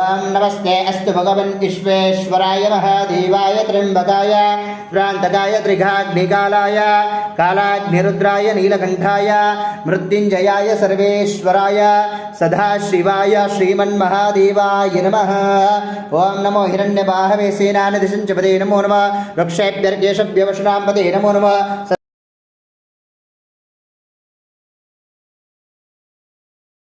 ఓం నమస్తే అస్తు భగవన్ విశ్వేశ్వరాయ మహాదేవాయ త్ర్యంబకాయ ప్రాంతకాయ త్రిఘాగ్నికాలాయ కాళాగ్నిరుద్రాయ నీలకంఠాయ మృత్యుంజయాయ సర్వేశ్వరాయ సదాశివాయ శ్రీమన్మహాదేవాయ నమ. ఓం నమో హిరణ్యబాహవేసేనాని దిశంచపదే నమో నమ. వృక్షేభ్యర్గేషభ్యవశునాంపదే నమో నమ.